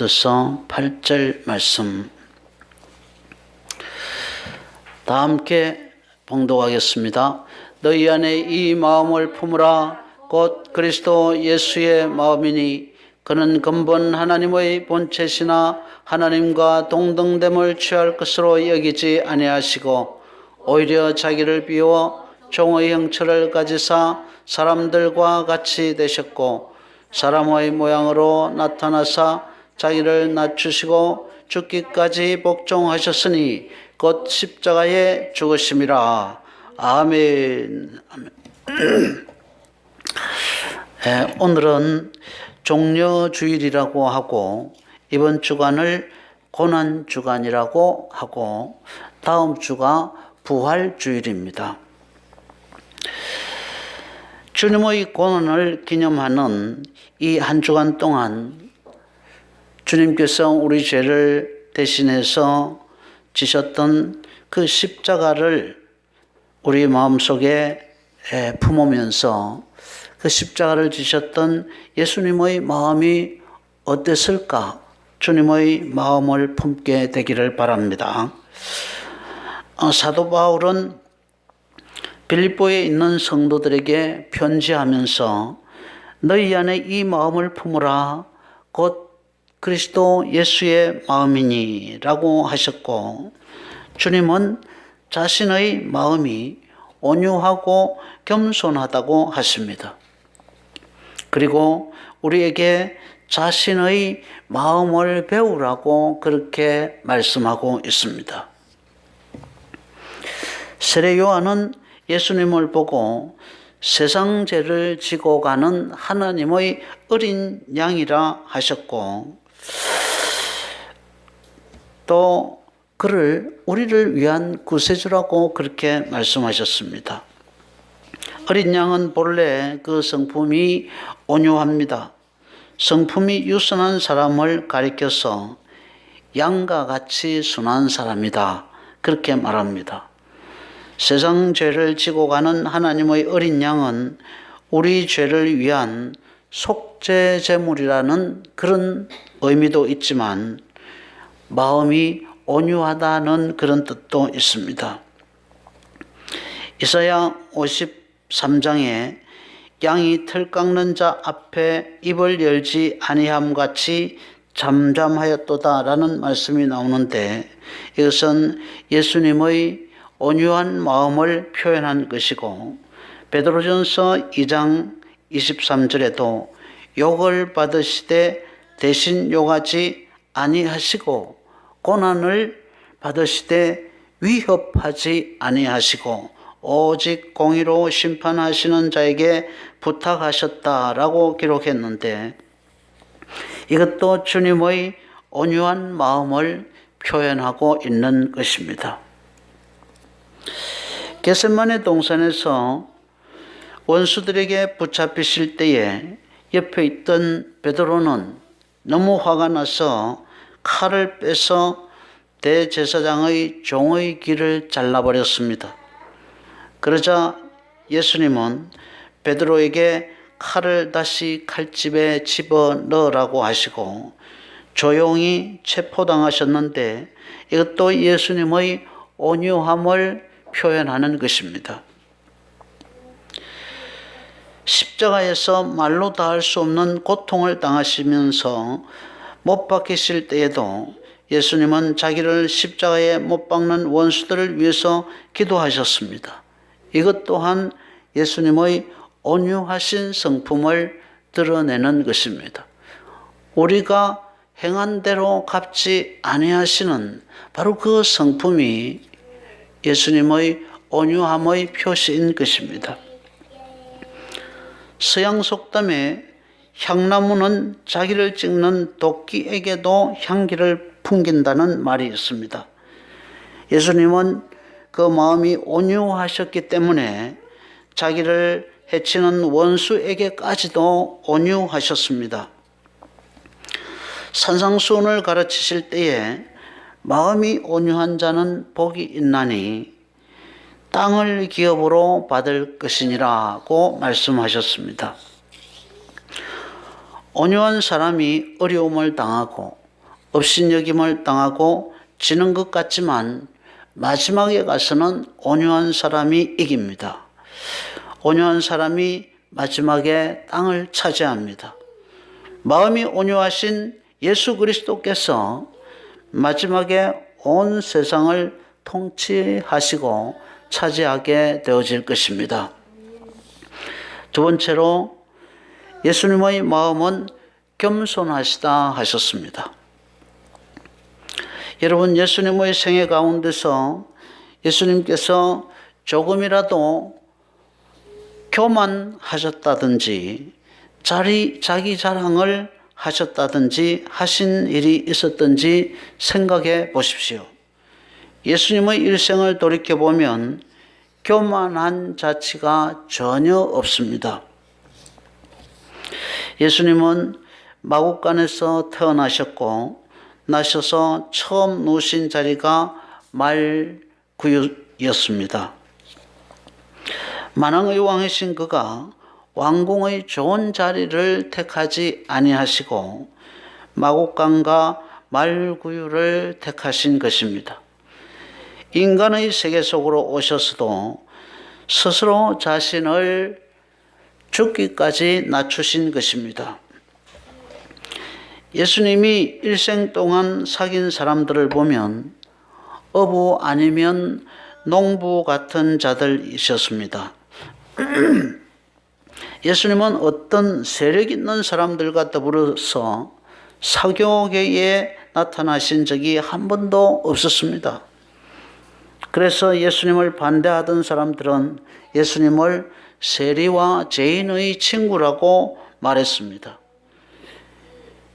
있어서 8절 말씀 다 함께 봉독하겠습니다. 너희 안에 이 마음을 품으라 곧 그리스도 예수의 마음이니 그는 근본 하나님의 본체시나 하나님과 동등됨을 취할 것으로 여기지 아니하시고 오히려 자기를 비워 종의 형체를 가지사 사람들과 같이 되셨고 사람의 모양으로 나타나사 자기를 낮추시고 죽기까지 복종하셨으니 곧 십자가에 죽으심이라. 아멘. 아멘. 예, 오늘은 종려 주일이라고 하고 이번 주간을 고난 주간이라고 하고 다음 주가 부활 주일입니다. 주님의 고난을 기념하는 이 한 주간 동안 주님께서 우리 죄를 대신해서 지셨던 그 십자가를 우리 마음속에 품으면서 그 십자가를 지셨던 예수님의 마음이 어땠을까? 주님의 마음을 품게 되기를 바랍니다. 어, 사도 바울은 빌립보에 있는 성도들에게 편지하면서 너희 안에 이 마음을 품으라 곧 그리스도 예수의 마음이니라고 하셨고 주님은 자신의 마음이 온유하고 겸손하다고 하십니다. 그리고 우리에게 자신의 마음을 배우라고 그렇게 말씀하고 있습니다. 세례 요한은 예수님을 보고 세상 죄를 지고 가는 하나님의 어린 양이라 하셨고 또 그를 우리를 위한 구세주라고 그렇게 말씀하셨습니다. 어린 양은 본래 그 성품이 온유합니다. 성품이 유순한 사람을 가리켜서 양과 같이 순한 사람이다. 그렇게 말합니다. 세상 죄를 지고 가는 하나님의 어린 양은 우리 죄를 위한 속죄 제물이라는 그런 의미도 있지만 마음이 온유하다는 그런 뜻도 있습니다. 이사야 53장에 양이 틀 깎는 자 앞에 입을 열지 아니함 같이 잠잠하였도다라는 말씀이 나오는데 이것은 예수님의 온유한 마음을 표현한 것이고 베드로전서 2장 23절에도 욕을 받으시되 대신 욕하지 아니하시고 고난을 받으시되 위협하지 아니하시고 오직 공의로 심판하시는 자에게 부탁하셨다라고 기록했는데 이것도 주님의 온유한 마음을 표현하고 있는 것입니다. 게셋만의 동산에서 원수들에게 붙잡히실 때에 옆에 있던 베드로는 너무 화가 나서 칼을 빼서 대제사장의 종의 귀를 잘라버렸습니다. 그러자 예수님은 베드로에게 칼을 다시 칼집에 집어 넣으라고 하시고 조용히 체포당하셨는데 이것도 예수님의 온유함을 표현하는 것입니다. 십자가에서 말로 다 할 수 없는 고통을 당하시면서 못 박히실 때에도 예수님은 자기를 십자가에 못 박는 원수들을 위해서 기도하셨습니다. 이것 또한 예수님의 온유하신 성품을 드러내는 것입니다. 우리가 행한 대로 갚지 아니하시는 바로 그 성품이 예수님의 온유함의 표시인 것입니다. 서양 속담에 향나무는 자기를 찍는 도끼에게도 향기를 풍긴다는 말이 있습니다. 예수님은 그 마음이 온유하셨기 때문에 자기를 해치는 원수에게까지도 온유하셨습니다. 산상수훈을 가르치실 때에 마음이 온유한 자는 복이 있나니 땅을 기업으로 받을 것이니라고 말씀하셨습니다. 온유한 사람이 어려움을 당하고 업신여김을 당하고 지는 것 같지만 마지막에 가서는 온유한 사람이 이깁니다. 온유한 사람이 마지막에 땅을 차지합니다. 마음이 온유하신 예수 그리스도께서 마지막에 온 세상을 통치하시고 차지하게 되어질 것입니다. 두 번째로 예수님의 마음은 겸손하시다 하셨습니다. 여러분, 예수님의 생애 가운데서 예수님께서 조금이라도 교만하셨다든지 자리, 자기 자랑을 하셨다든지 하신 일이 있었던지 생각해 보십시오. 예수님의 일생을 돌이켜보면 교만한 자치가 전혀 없습니다. 예수님은 마국간에서 태어나셨고 나셔서 처음 누우신 자리가 말구유였습니다. 만왕의 왕이신 그가 왕궁의 좋은 자리를 택하지 아니하시고 마곡간과 말구유를 택하신 것입니다. 인간의 세계 속으로 오셔서도 스스로 자신을 죽기까지 낮추신 것입니다. 예수님이 일생 동안 사귄 사람들을 보면 어부 아니면 농부 같은 자들이셨습니다. 예수님은 어떤 세력 있는 사람들과 더불어서 사교계에 나타나신 적이 한 번도 없었습니다. 그래서 예수님을 반대하던 사람들은 예수님을 세리와 죄인의 친구라고 말했습니다.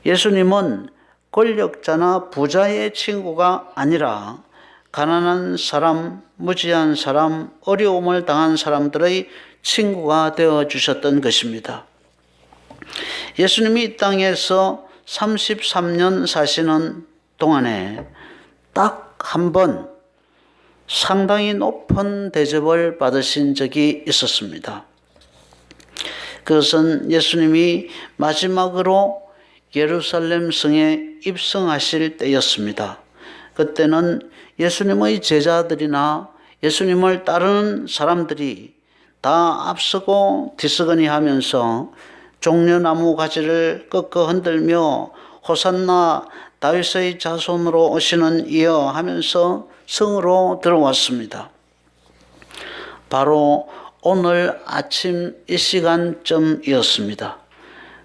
예수님은 권력자나 부자의 친구가 아니라 가난한 사람, 무지한 사람, 어려움을 당한 사람들의 친구가 되어 주셨던 것입니다. 예수님이 이 땅에서 33년 사시는 동안에 딱 한 번 상당히 높은 대접을 받으신 적이 있었습니다. 그것은 예수님이 마지막으로 예루살렘 성에 입성하실 때였습니다. 그때는 예수님의 제자들이나 예수님을 따르는 사람들이 다 앞서고 뒤서거니 하면서 종려나무 가지를 꺾어 흔들며 호산나 다윗의 자손으로 오시는 이여 하면서 성으로 들어왔습니다. 바로 오늘 아침 이 시간쯤이었습니다.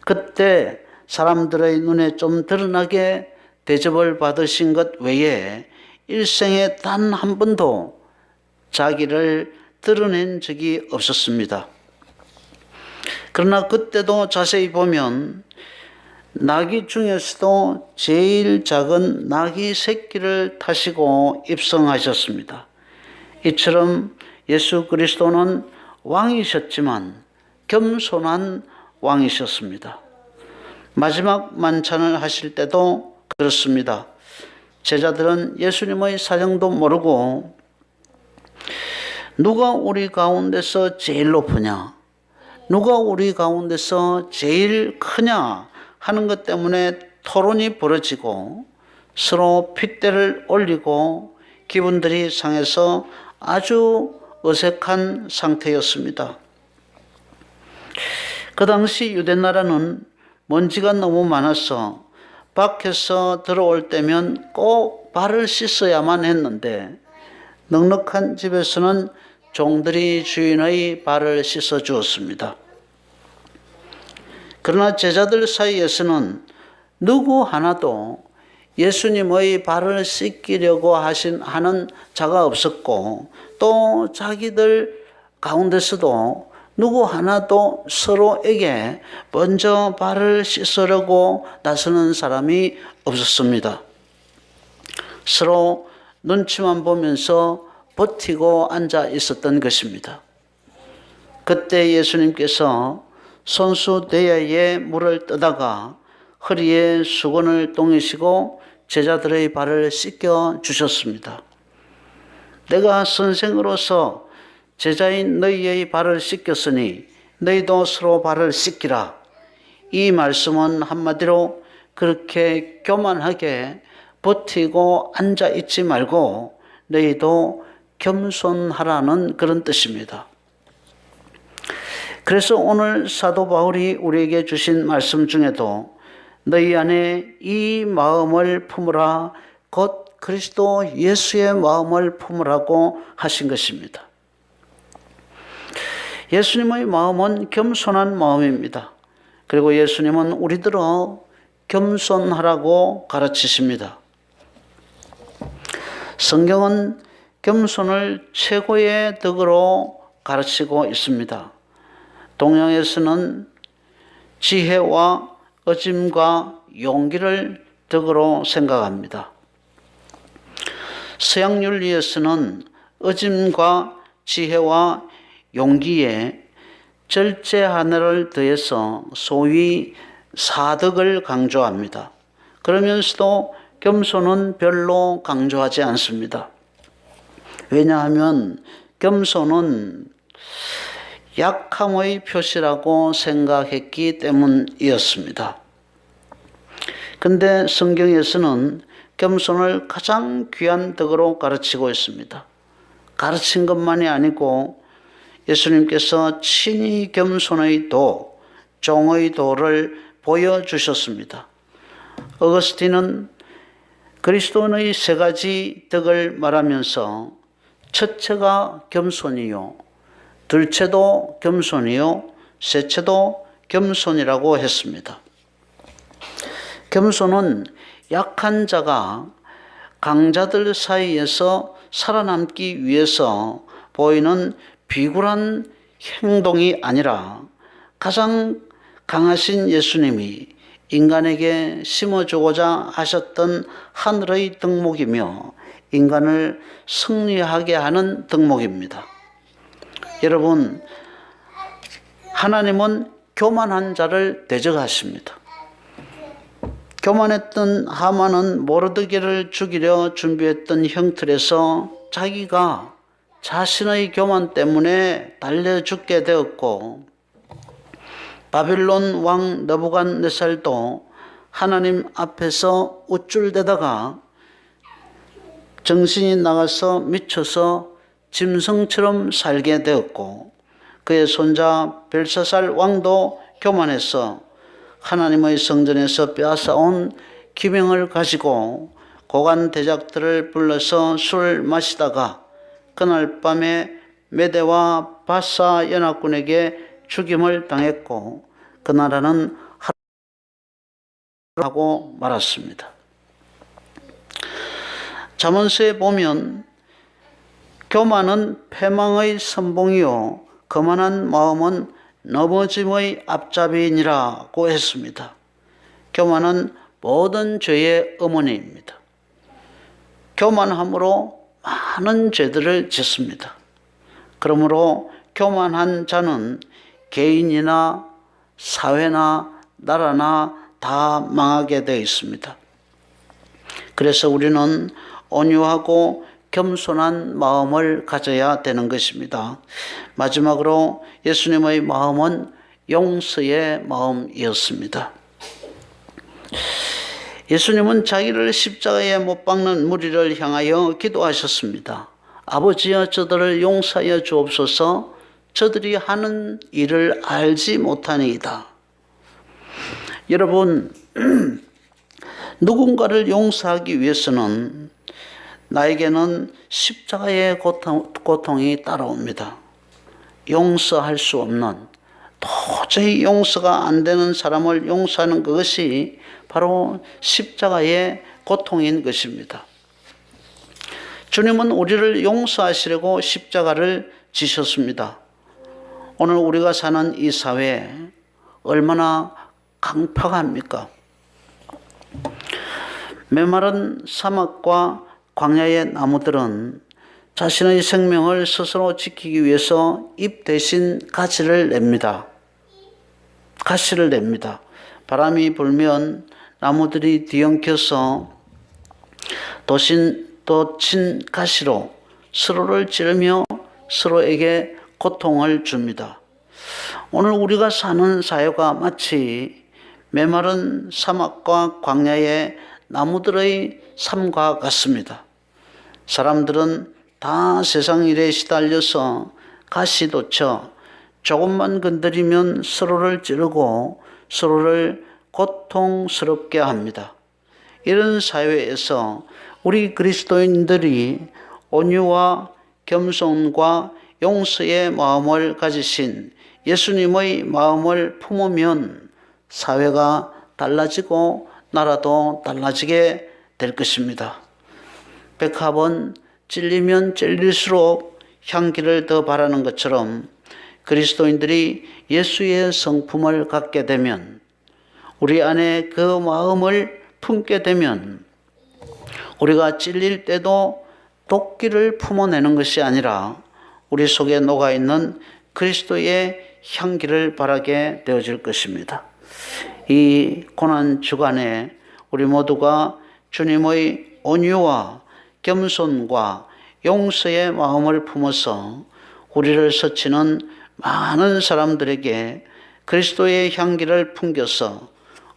그때 사람들의 눈에 좀 드러나게 대접을 받으신 것 외에 일생에 단 한 번도 자기를 드러낸 적이 없었습니다. 그러나 그때도 자세히 보면 나귀 중에서도 제일 작은 나귀 새끼를 타시고 입성하셨습니다. 이처럼 예수 그리스도는 왕이셨지만 겸손한 왕이셨습니다. 마지막 만찬을 하실 때도 그렇습니다. 제자들은 예수님의 사정도 모르고 누가 우리 가운데서 제일 높으냐? 누가 우리 가운데서 제일 크냐? 하는 것 때문에 토론이 벌어지고 서로 핏대를 올리고 기분들이 상해서 아주 어색한 상태였습니다. 그 당시 유대 나라는 먼지가 너무 많아서 밖에서 들어올 때면 꼭 발을 씻어야만 했는데 넉넉한 집에서는 종들이 주인의 발을 씻어 주었습니다. 그러나 제자들 사이에서는 누구 하나도 예수님의 발을 씻기려고 하신 하는 자가 없었고 또 자기들 가운데서도 누구 하나도 서로에게 먼저 발을 씻으려고 나서는 사람이 없었습니다. 서로 눈치만 보면서 버티고 앉아 있었던 것입니다. 그때 예수님께서 손수 대야에 물을 떠다가 허리에 수건을 동이시고 제자들의 발을 씻겨 주셨습니다. 내가 선생으로서 제자인 너희의 발을 씻겼으니 너희도 서로 발을 씻기라. 이 말씀은 한마디로 그렇게 교만하게 버티고 앉아 있지 말고 너희도 겸손하라는 그런 뜻입니다. 그래서 오늘 사도 바울이 우리에게 주신 말씀 중에도 너희 안에 이 마음을 품으라 곧 그리스도 예수의 마음을 품으라고 하신 것입니다. 예수님의 마음은 겸손한 마음입니다. 그리고 예수님은 우리들어 겸손하라고 가르치십니다. 성경은 겸손을 최고의 덕으로 가르치고 있습니다. 동양에서는 지혜와 어짐과 용기를 덕으로 생각합니다. 서양 윤리에서는 어짐과 지혜와 용기에 절제 하나를 더해서 소위 사덕을 강조합니다. 그러면서도 겸손은 별로 강조하지 않습니다. 왜냐하면 겸손은 약함의 표시라고 생각했기 때문이었습니다. 근데 성경에서는 겸손을 가장 귀한 덕으로 가르치고 있습니다. 가르친 것만이 아니고 예수님께서 친히 겸손의 도, 종의 도를 보여주셨습니다. 어거스틴은 그리스도의 세 가지 덕을 말하면서 첫째가 겸손이요, 둘째도 겸손이요, 셋째도 겸손이라고 했습니다. 겸손은 약한 자가 강자들 사이에서 살아남기 위해서 보이는 비굴한 행동이 아니라 가장 강하신 예수님이 인간에게 심어주고자 하셨던 하늘의 덕목이며 인간을 승리하게 하는 덕목입니다. 여러분, 하나님은 교만한 자를 대적하십니다. 교만했던 하만은 모르드게를 죽이려 준비했던 형틀에서 자기가 자신의 교만 때문에 달려 죽게 되었고 바빌론 왕 너부갓네살도 하나님 앞에서 우쭐대다가 정신이 나가서 미쳐서 짐승처럼 살게 되었고 그의 손자 벨사살 왕도 교만해서 하나님의 성전에서 빼앗아온 기명을 가지고 고관 대작들을 불러서 술을 마시다가 그날 밤에 메대와 바사 연합군에게 죽임을 당했고 그 나라는 하고 말았습니다. 자문서에 보면 교만은 패망의 선봉이요 거만한 마음은 넘어짐의 앞잡이니라고 했습니다. 교만은 모든 죄의 어머니입니다. 교만함으로 많은 죄들을 짓습니다. 그러므로 교만한 자는 개인이나 사회나 나라나 다 망하게 되어 있습니다. 그래서 우리는 온유하고 겸손한 마음을 가져야 되는 것입니다. 마지막으로 예수님의 마음은 용서의 마음이었습니다. 예수님은 자기를 십자가에 못 박는 무리를 향하여 기도하셨습니다. 아버지여 저들을 용서하여 주옵소서 저들이 하는 일을 알지 못하니이다. 여러분, 누군가를 용서하기 위해서는 나에게는 십자가의 고통, 고통이 따라옵니다. 용서할 수 없는 도저히 용서가 안 되는 사람을 용서하는 그것이 바로 십자가의 고통인 것입니다. 주님은 우리를 용서하시려고 십자가를 지셨습니다. 오늘 우리가 사는 이 사회 얼마나 강팍합니까? 메마른 사막과 광야의 나무들은 자신의 생명을 스스로 지키기 위해서 잎 대신 가지를 냅니다. 가시를 냅니다. 바람이 불면 나무들이 뒤엉켜서 도신 도친 가시로 서로를 찌르며 서로에게 고통을 줍니다. 오늘 우리가 사는 사회가 마치 메마른 사막과 광야의 나무들의 삶과 같습니다. 사람들은 다 세상 일에 시달려서 가시도쳐 조금만 건드리면 서로를 찌르고 서로를 고통스럽게 합니다. 이런 사회에서 우리 그리스도인들이 온유와 겸손과 용서의 마음을 가지신 예수님의 마음을 품으면 사회가 달라지고 나라도 달라지게 될 것입니다. 백합은 찔리면 찔릴수록 향기를 더 바라는 것처럼 그리스도인들이 예수의 성품을 갖게 되면 우리 안에 그 마음을 품게 되면 우리가 찔릴 때도 도끼를 품어내는 것이 아니라 우리 속에 녹아 있는 그리스도의 향기를 바라게 되어질 것입니다. 이 고난 주간에 우리 모두가 주님의 온유와 겸손과 용서의 마음을 품어서 우리를 스치는 많은 사람들에게 그리스도의 향기를 풍겨서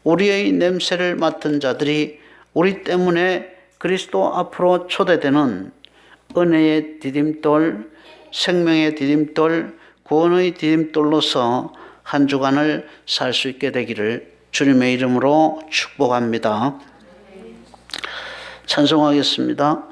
우리의 냄새를 맡은 자들이 우리 때문에 그리스도 앞으로 초대되는 은혜의 디딤돌, 생명의 디딤돌, 구원의 디딤돌로서 한 주간을 살 수 있게 되기를 주님의 이름으로 축복합니다. 찬송하겠습니다.